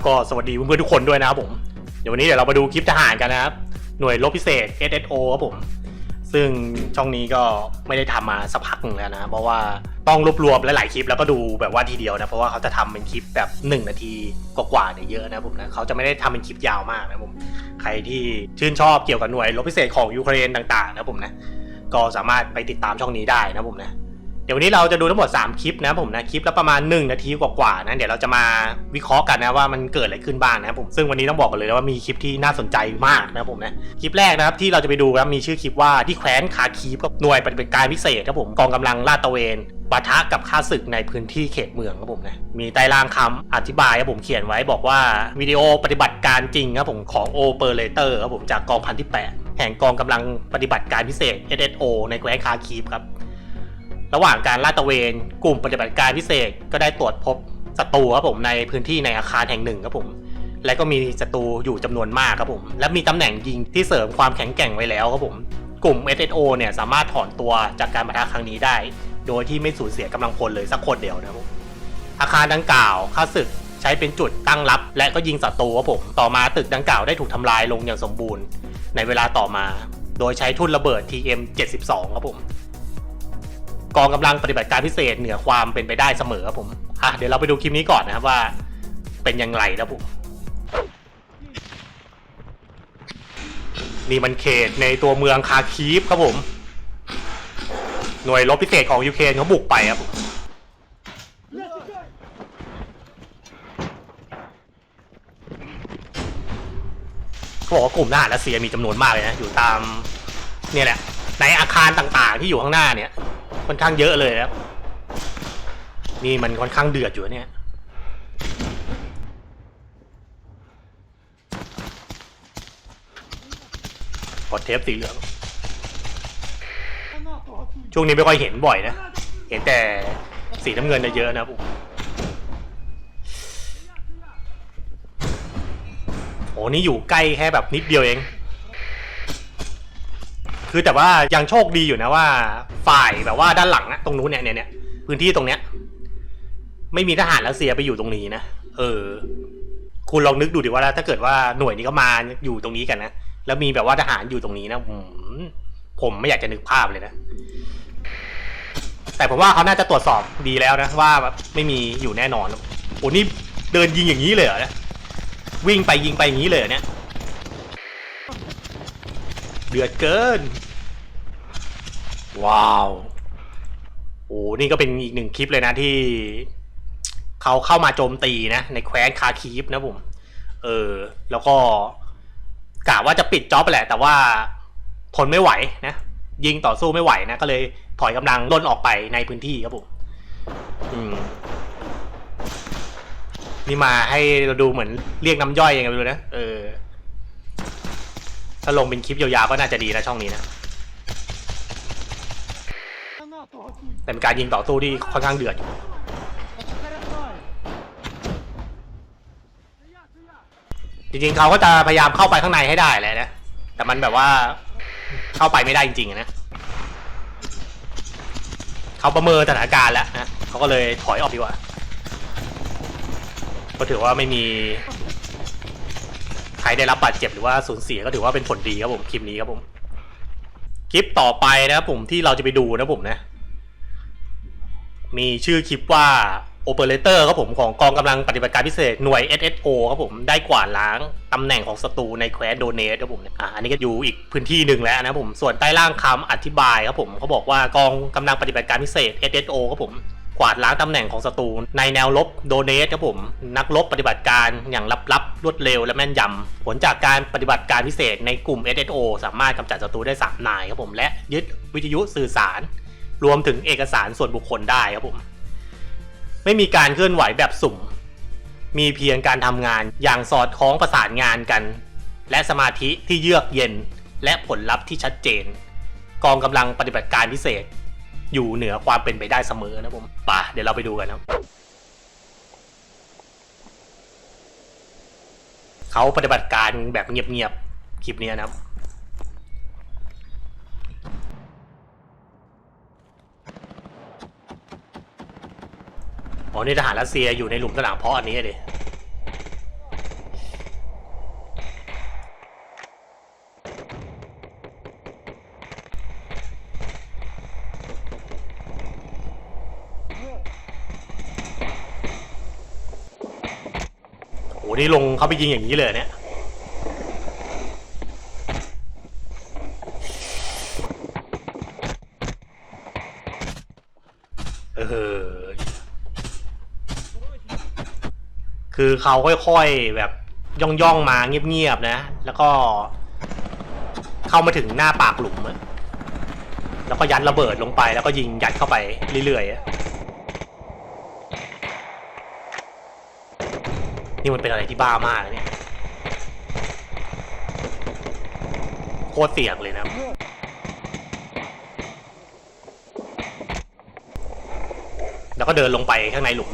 ับก็สวัสดีเพื่อนๆทุกคนด้วยนะครับผม เดี๋ยววันนี้เดี๋ยวเรามาดูคลิปทหารกันนะครับ หน่วยรบพิเศษ SSO ครับผม ซึ่งช่องนี้ก็ไม่ได้ทำมาสักพักหนึ่งแล้วนะ เพราะว่าต้องรวบรวมหลายๆคลิปแล้วก็ดูแบบว่าทีเดียวนะ เพราะว่าเขาจะทำเป็นคลิปแบบ 1 นาทีกว่าๆเนี่ยเยอะนะผมนะเขาจะไม่ได้ทำเป็นคลิปยาวมากนะผม ใครที่ชื่นชอบเกี่ยวกับหน่วยรบพิเศษของยูเครนต่างๆ นะผมนะ ก็สามารถไปติดตามช่องนี้ได้นะผมนะ ดี๋ยววันนี้เราจะดูทั้งหมด 3 คลิปนะผมนะคลิปละประมาณ 1 นาทีกว่าๆนะเดี๋ยวเราจะมาวิเคราะห์กันนะว่ามันเกิดอะไรขึ้นบ้างนะผมซึ่งวันนี้ต้องบอกกันเลยนะว่ามีคลิปที่น่าสนใจมากนะผมนะคลิปแรกนะครับที่เราจะไปดูครับมีชื่อคลิปว่าที่แคว้นคาคีฟกับหน่วยปฏิบัติการพิเศษครับผมกองกำลังลาดตระเวนปะทะกับข้าศึกในพื้นที่เขตเมืองครับผมนะ มีใต้ล่างคำอธิบายครับผมเขียนไว้บอกว่าวิดีโอปฏิบัติการจริงครับผมของโอเปอเรเตอร์ครับผมจากกองพันที่ 8 แห่งกองกำลังปฏิบัติการพิเศษ SSO ในแคว้นคาคีฟครับ ระหว่างการลาดตระเวน กลุ่มปฏิบัติการพิเศษก็ได้ตรวจพบศัตรูครับผมในพื้นที่ในอาคารแห่งหนึ่งครับผม และก็มีศัตรูอยู่จำนวนมากครับผม และมีตำแหน่งยิงที่เสริมความแข็งแกร่งไว้แล้วครับผม กลุ่ม SSO เนี่ยสามารถถอนตัวจากการปะทะครั้งนี้ได้ โดยที่ไม่สูญเสียกำลังพลเลยสักคนเดียวนะครับผมอาคารดังกล่าวข้าศึกใช้เป็นจุดตั้งรับ และก็ยิงศัตรูครับผม ต่อมาตึกดังกล่าวได้ถูกทำลายลงอย่างสมบูรณ์ ในเวลาต่อมา โดยใช้ทุ่นระเบิด TM 72 ครับผม กองกำลังปฏิบัติการพิเศษเหนือความเป็นไปได้เสมอครับผมอะเดี๋ยวเราไปดูคลิปนี้ก่อนนะครับว่า เป็นยังไงนะผมนี่มันเขตในตัวเมืองคาคีฟครับผม หน่วยรบพิเศษของยูเครนเขาบุกไปครับผมขาบอกว่ากลุ่มทหารรัสเซียมีจำนวนมากเลยนะ อยู่ตามเนี่ยแหละในอาคารต่างๆที่อยู่ข้างหน้าเนี่ย ค่อนข้างเยอะเลยครับ นี่มันค่อนข้างเดือดอยู่เนี่ยกดเทปสีเหลือง ช่วงนี้ไม่ค่อยเห็นบ่อยนะ เห็นแต่สีน้ำเงินเยอะนะผมโอ้นี่อยู่ใกล้แค่แบบนิดเดียวเอง คือแต่ว่ายังโชคดีอยู่นะว่า ฝ่ายแบบว่าด้านหลังอะตรงนู้นเนี่ยเนี่ยเนี่ยพื้นที่ตรงเนี้ย ไม่มีทหารรัสเซียไปอยู่ตรงนี้นะเออ คุณลองนึกดูดิว่าถ้าเกิดว่าหน่วยนี้ก็มาอยู่ตรงนี้กันนะแล้วมีแบบว่าทหารอยู่ตรงนี้นะผมไม่อยากจะนึกภาพเลยนะแต่ผมว่าเขาน่าจะตรวจสอบดีแล้วนะว่าแบบไม่มีอยู่แน่นอนโอ้นี่เดินยิงอย่างนี้เลยเหรอวิ่งไปยิงไปอย่างนี้เลยเหรอเนี่ยเดือดเกิน ว้าว โอ้นี่ก็เป็นอีกหนึ่งคลิปเลยนะที่เขาเข้ามาโจมตีนะ ในแคว้นคาคีฟนะผม เออ แล้วก็กะว่าจะปิดจ็อบไปแหละ แต่ว่าทนไม่ไหวนะ ยิงต่อสู้ไม่ไหวนะ ก็เลยถอยกำลังล่นออกไปในพื้นที่ครับผมอืมนี่มาให้เราดูเหมือนเรียกน้ำย่อยยังไงไม่รู้นะ เออ ถ้าลงเป็นคลิปยาวๆก็น่าจะดีนะช่องนี้นะ แต่เป็นการยิงต่อสู้ที่ค่อนข้างเดือดอยู่จริงๆเขาก็จะพยายามเข้าไปข้างในให้ได้แหละนะ แต่มันแบบว่าเข้าไปไม่ได้จริงๆนะเขาประเมินสถานการณ์แล้วนะเขาก็เลยถอยออกดีกว่าก็ถือว่าไม่มีใครได้รับบาดเจ็บหรือว่าสูญเสียก็ถือว่าเป็นผลดีครับผมคลิปนี้ครับผม คลิปต่อไปนะครับผมที่เราจะไปดูนะผมนะ มีชื่อคลิปว่า Operator ครับผมของกองกำลังปฏิบัติการพิเศษหน่วย SSO ครับผมได้กวาดล้างตำแหน่งของศัตรูในแคว้นโดเนสครับผมอะอันนี้ก็อยู่อีกพื้นที่หนึ่งแล้วนะผมส่วนใต้ล่างคำอธิบายครับผมเขาบอกว่ากองกำลังปฏิบัติการพิเศษ SSO ครับผมกวาดล้างตำแหน่งของศัตรูในแนวรบโดเนสครับผม นักรบปฏิบัติการอย่างลับๆ รวดเร็วและแม่นยำผลจากการปฏิบัติการพิเศษในกลุ่ม SSO สามารถกำจัดศัตรูได้สามนายครับผม และยึดวิทยุสื่อสาร รวมถึงเอกสารส่วนบุคคลได้ครับผม ไม่มีการเคลื่อนไหวแบบสุ่ม มีเพียงการทำงานอย่างสอดคล้องประสานงานกัน และสมาธิที่เยือกเย็นและผลลัพธ์ที่ชัดเจน กองกำลังปฏิบัติการพิเศษ อยู่เหนือความเป็นไปได้เสมอนะผมป่ะเดี๋ยวเราไปดูกันนะเขาปฏิบัติการแบบเงียบๆคลิปนี้นะครับ อนี่ทหารรัสเซียอยู่ในหลุมสนามเพาะอันนี้ดิโอ้นี่ลงเข้าไปยิงอย่างนี้เลยเนี่ย คือเขาค่อยๆแบบย่องๆมาเงียบๆนะ แล้วก็ เข้ามาถึงหน้าปากหลุมแล้วก็ยัดระเบิดลงไป แล้วก็ยิงยัดเข้าไปเรื่อยๆนี่มันเป็นอะไรที่บ้ามากเนี่ยโคตรเสี่ยงเลยนะแล้วก็เดินลงไปข้างในหลุม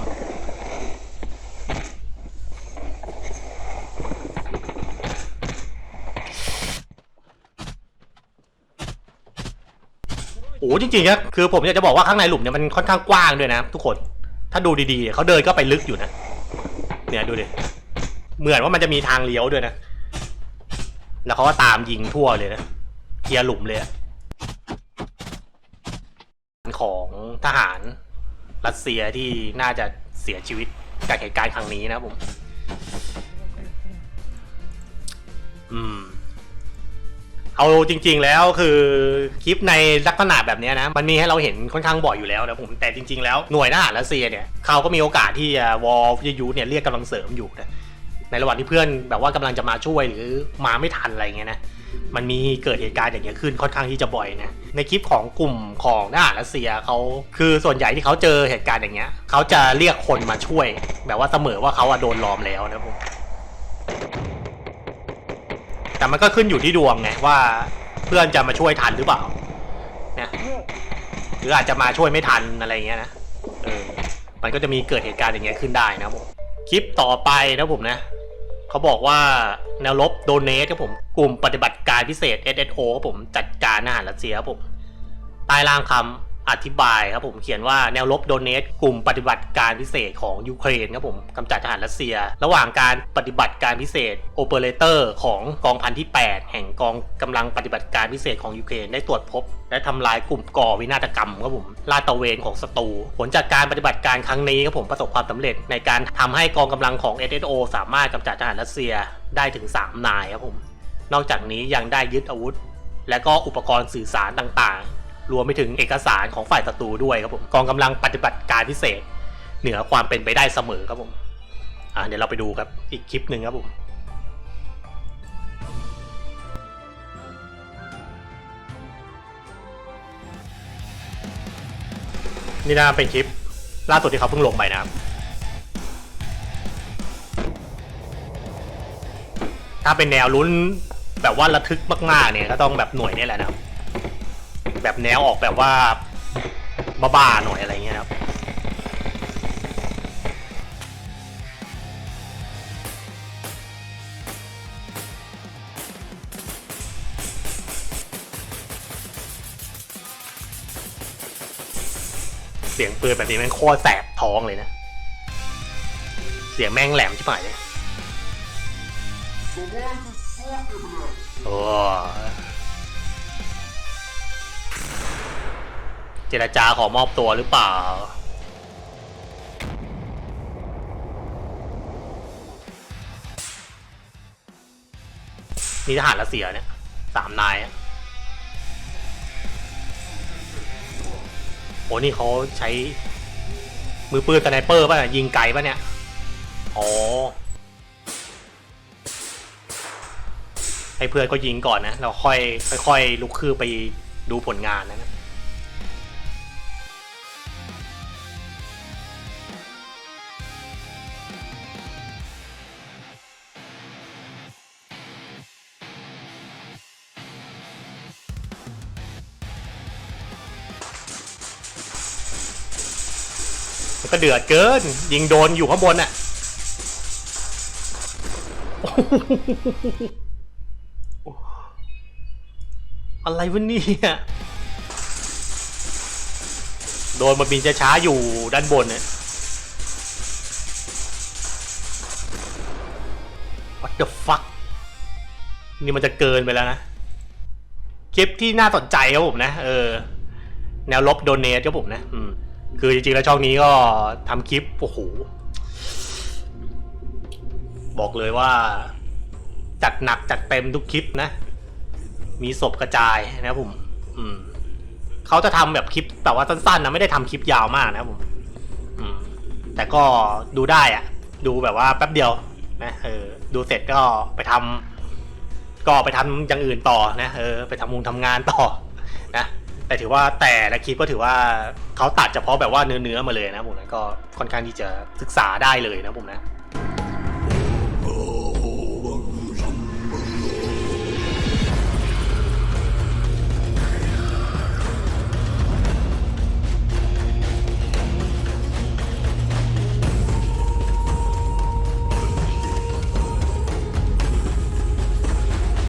จริงๆนะคือผมอยากจะบอกว่าข้างในหลุมเนี่ยมันค่อนข้างกว้างด้วยนะ ทุกคน ถ้าดูดีๆเขาเดินก็ไปลึกอยู่นะ เนี่ยดูดิ เหมือนว่ามันจะมีทางเลี้ยวด้วยนะ แล้วเขาก็ตามยิงทั่วเลยนะ เคลียร์หลุมเลยอะของทหารรัสเซียที่น่าจะเสียชีวิตจากเหตุการณ์ครั้งนี้นะผม อืม เอาจริง ๆ แล้วคือคลิปในลักษณะแบบเนี้ยนะ มันมีให้เราเห็นค่อนข้างบ่อยอยู่แล้วนะผมแต่จริง ๆ แล้วหน่วยทหารรัสเซียเนี่ยเขาก็มีโอกาสที่จะวอลยยูเนี่ยเรียกกำลังเสริมอยู่นะในระหว่างที่เพื่อนแบบว่ากำลังจะมาช่วยหรือมาไม่ทันอะไรเงี้ยนะมันมีเกิดเหตุการณ์อย่างเงี้ยขึ้นค่อนข้างที่จะบ่อยนะในคลิปของกลุ่มของทหารรัสเซียเขาคือส่วนใหญ่ที่เขาเจอเหตุการณ์อย่างเงี้ยเขาจะเรียกคนมาช่วย แบบว่าเสมอว่าเขาอะโดนล้อมแล้วนะผม แต่มันก็ขึ้นอยู่ที่ดวงไงว่าเพื่อนจะมาช่วยทันหรือเปล่าเนี่ยหรืออาจจะมาช่วยไม่ทันอะไรเงี้ยนะเออมันก็จะมีเกิดเหตุการณ์อย่างเงี้ยขึ้นได้นะผมคลิปต่อไปนะผมนะเขาบอกว่าแนวลบโดเนทครับผมกลุ่มปฏิบัติการพิเศษ SSO ครับผมจัดการอาหารรัสเซียครับผมใต้ล่างคำ อธิบายครับผมเขียนว่าแนวลบโดเนทกลุ่มปฏิบัติการพิเศษของยูเครนครับผมกำจัดทหารรัสเซีย ระหว่างการปฏิบัติการพิเศษโอเปอเรเตอร์ของกองพันที่ 8 แห่งกองกำลังปฏิบัติการพิเศษของยูเครนได้ตรวจพบ และทำลายกลุ่มก่อวินาศกรรมครับผมลาดตระเวนของศัตรูผลจากการปฏิบัติการครั้งนี้ครับผมประสบความสำเร็จในการทำให้กองกำลังของ SSO สามารถกำจัดทหารรัสเซียได้ถึง 3 นายครับผมนอกจากนี้ยังได้ยึดอาวุธ และก็อุปกรณ์สื่อสารต่างๆ รวมไปถึงเอกสารของฝ่ายศัตรูด้วยครับผมกองกำลังปฏิบัติการพิเศษ เหนือความเป็นไปได้เสมอครับผมอ่าเดี๋ยวเราไปดูครับอีกคลิปหนึ่งครับผมนี่นะเป็นคลิปล่าสุดที่เขาเพิ่งลงไปนะครับ ถ้าเป็นแนวลุ้นแบบว่าระทึกมากๆเนี่ยก็ต้องแบบหน่วยนี่แหละนะครับ แบบแนวออกแบบว่าบ้าๆหน่อยอะไรเงี้ยครับเสียงปืนแบบนี้แม่งโคตรแสบท้องเลยนะ เสียงแม่งแหลมชิบหายเลยโอ้ เจรจาขอมอบตัวหรือเปล่านี่ทหารรัสเซียเนี่ยสามนายโอ้นี่เขาใช้ มือปืนสไนเปอร์ป่ะยยิงไกลป่ะเนี่ย อ๋อ ให้เพื่อนก็ยิงก่อนนะ เราค่อยค่อยๆลุกคือไปดูผลงานนะนะ มันก็เดือดเกิน ยิงโดนอยู่ข้างบนน่ะอะไรวะเนี่ยโดนมาบินช้าๆอยู่ด้านบนเนี่ย What the fuck นี่มันจะเกินไปแล้วนะคลิปที่น่าสนใจครับผมนะ เออ แนวลบโดเนทครับผมนะ อืม คือจริงๆแล้วช่องนี้ก็ทำคลิปโอ้โหบอกเลยว่า จัดหนักจัดเต็มทุกคลิปนะ มีศพกระจายนะครับผมอืมเขาจะทำแบบคลิปแต่ว่าสั้นๆนะไม่ได้ทำคลิปยาวมากนะครับผมอืมแต่ก็ดูได้อะดูแบบว่าแป๊บเดียวนะเออดูเสร็จก็ไปทำก็ไปทำอย่างอื่นต่อนะเออไปทำมุงทำงานต่อนะ แต่ถือว่าแต่ละคลิปก็ถือว่าเขาตัดเฉพาะแบบว่าเนื้อเนื้อๆมาเลยนะผมนะก็ค่อนข้างที่จะศึกษาได้เลยนะผมนะ